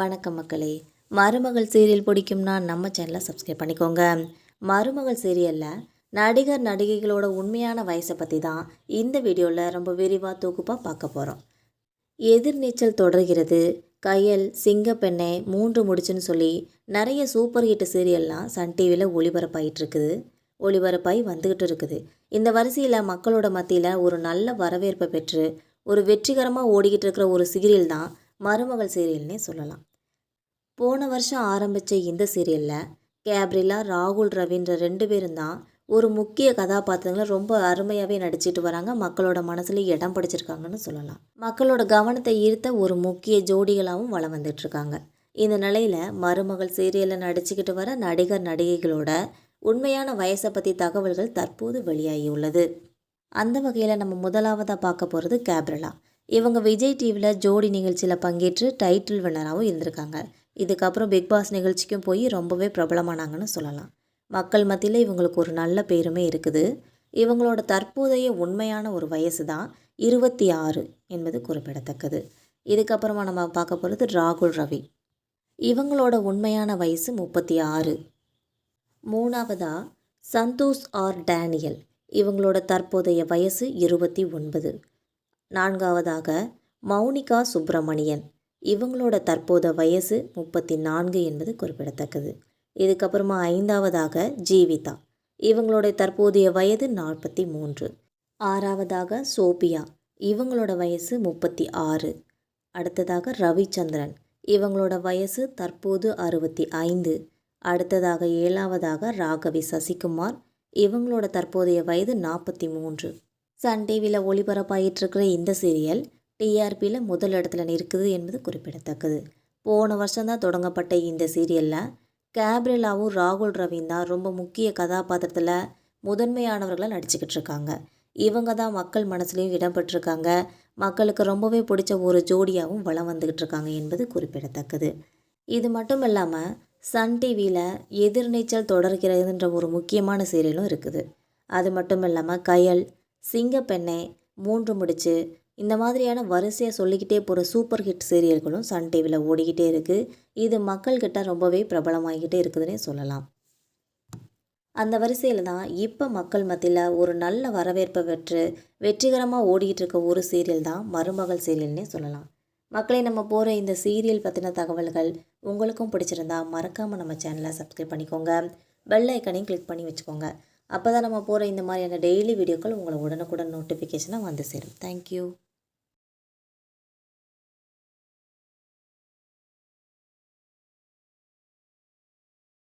வணக்கம் மக்களே. மருமகள் சீரியல் பிடிக்கும்னா நம்ம சேனலை சப்ஸ்கிரைப் பண்ணிக்கோங்க. மருமகள் சீரியலில் நடிகர் நடிகைகளோட உண்மையான வயசை பற்றி தான் இந்த வீடியோவில் ரொம்ப விரிவாக தொகுப்பாக பார்க்க போகிறோம் எதிர்நீச்சல் தொடர்கிறது கையல் சிங்கப்பெண்ணை மூன்று முடிச்சுன்னு சொல்லி நிறைய சூப்பர் ஹிட் சீரியல்லாம் சன் டிவியில் ஒளிபரப்பாயிட்டு இருக்குது. ஒளிபரப்பாகி வந்துக்கிட்டு இருக்குது. இந்த வரிசையில் மக்களோட மத்தியில் ஒரு நல்ல வரவேற்பை பெற்று ஒரு வெற்றிகரமாக ஓடிக்கிட்டு இருக்கிற ஒரு சீரியல் தான் மருமகள் சீரியல்னே சொல்லலாம். போன வருஷம் ஆரம்பித்த இந்த சீரியலில் கேப்ரிலா ராகுல் ரவின்ற ரெண்டு பேரும் தான் ஒரு முக்கிய கதாபாத்திரங்களை ரொம்ப அருமையாகவே நடிச்சிட்டு வராங்க. மக்களோட மனசில் இடம் பிடிச்சிருக்காங்கன்னு சொல்லலாம். மக்களோட கவனத்தை ஈர்த்த ஒரு முக்கிய ஜோடிகளாகவும் வளம் வந்துட்டுருக்காங்க. இந்த நிலையில் மருமகள் சீரியலில் நடிச்சுக்கிட்டு வர நடிகர் நடிகைகளோட உண்மையான வயசை பற்றி தகவல்கள் தற்போது வெளியாகி உள்ளது. அந்த வகையில் நம்ம முதலாவதாக பார்க்க போகிறது கேப்ரிலா இவங்க விஜய் டிவியில் ஜோடி நிகழ்ச்சியில் பங்கேற்று டைட்டில் வின்னராகவும் இருந்திருக்காங்க. இதுக்கப்புறம் பிக் பாஸ் நிகழ்ச்சிக்கும் போய் ரொம்பவே பிரபலமானாங்கன்னு சொல்லலாம். மக்கள் மத்தியில் இவங்களுக்கு ஒரு நல்ல பேருமே இருக்குது. இவங்களோட தற்போதைய உண்மையான ஒரு வயசு தான் இருபத்தி ஆறு என்பது குறிப்பிடத்தக்கது. இதுக்கப்புறமா நம்ம பார்க்க போகிறது ராகுல் ரவி. இவங்களோட உண்மையான வயசு முப்பத்தி ஆறு. மூணாவதாக சந்தோஷ் ஆர் டேனியல். இவங்களோட தற்போதைய வயசு இருபத்தி ஒன்பது. நான்காவதாக மௌனிகா சுப்பிரமணியன். இவங்களோட தற்போத வயசு முப்பத்தி நான்கு என்பது குறிப்பிடத்தக்கது. இதுக்கப்புறமா ஐந்தாவதாக ஜீவிதா. இவங்களோட தற்போதைய வயது நாற்பத்தி மூன்று ஆறாவதாக சோபியா. இவங்களோட வயசு முப்பத்தி ஆறு அடுத்ததாக ரவிச்சந்திரன். இவங்களோட வயசு தற்போது அறுபத்தி ஐந்து அடுத்ததாக ஏழாவதாக ராகவி சசிகுமார். இவங்களோட தற்போதைய வயது நாற்பத்தி மூன்று சன் டிவியில் ஒளிபரப்பாயிட்டிருக்கிற இந்த சீரியல் டிஆர்பியில் முதல் இடத்துல நிற்குது என்பது குறிப்பிடத்தக்கது. போன வருஷம்தான் தொடங்கப்பட்ட இந்த சீரியலில் கேப்ரிலாவும் ராகுல் ரவின் தான் ரொம்ப முக்கிய கதாபாத்திரத்தில் முதன்மையானவர்களாக நடிச்சுக்கிட்டு இருக்காங்க இவங்க தான் மக்கள் மனசுலையும் இடம்பெற்றிருக்காங்க மக்களுக்கு ரொம்பவே பிடிச்ச ஒரு ஜோடியாகவும் வளம் வந்துக்கிட்டு இருக்காங்க என்பது குறிப்பிடத்தக்கது. இது மட்டும் இல்லாமல் சன் டிவியில் எதிர்நீச்சல் தொடர்கிறதுன்ற ஒரு முக்கியமான சீரியலும் இருக்குது. அது மட்டும் இல்லாமல் கயல் சிங்கப்பெண்ணை மூன்று முடிச்சு. இந்த மாதிரியான வரிசையாக சொல்லிக்கிட்டே போகிற சூப்பர் ஹிட் சீரியல்களும் சன் டிவியில் ஓடிக்கிட்டே இருக்குது இது மக்கள்கிட்ட ரொம்பவே பிரபலமாகிக்கிட்டே இருக்குதுன்னே சொல்லலாம். அந்த வரிசையில் தான் இப்போ மக்கள் மத்தியில் ஒரு நல்ல வரவேற்பை பெற்று வெற்றிகரமாக ஓடிக்கிட்டு இருக்க ஒரு சீரியல் தான் மருமகள் சீரியல்னே சொல்லலாம். மக்களை நம்ம போகிற இந்த சீரியல் பற்றின தகவல்கள் உங்களுக்கும் பிடிச்சிருந்தா மறக்காமல் நம்ம சேனலை சப்ஸ்கிரைப் பண்ணிக்கோங்க. பெல் ஐக்கனையும் கிளிக் பண்ணி வச்சுக்கோங்க. அப்போ தான் நம்ம போகிற இந்த மாதிரியான டெய்லி வீடியோக்கள் உங்களை உடனுக்குடன் நோட்டிஃபிகேஷனாக வந்து சேரும். தேங்க்யூ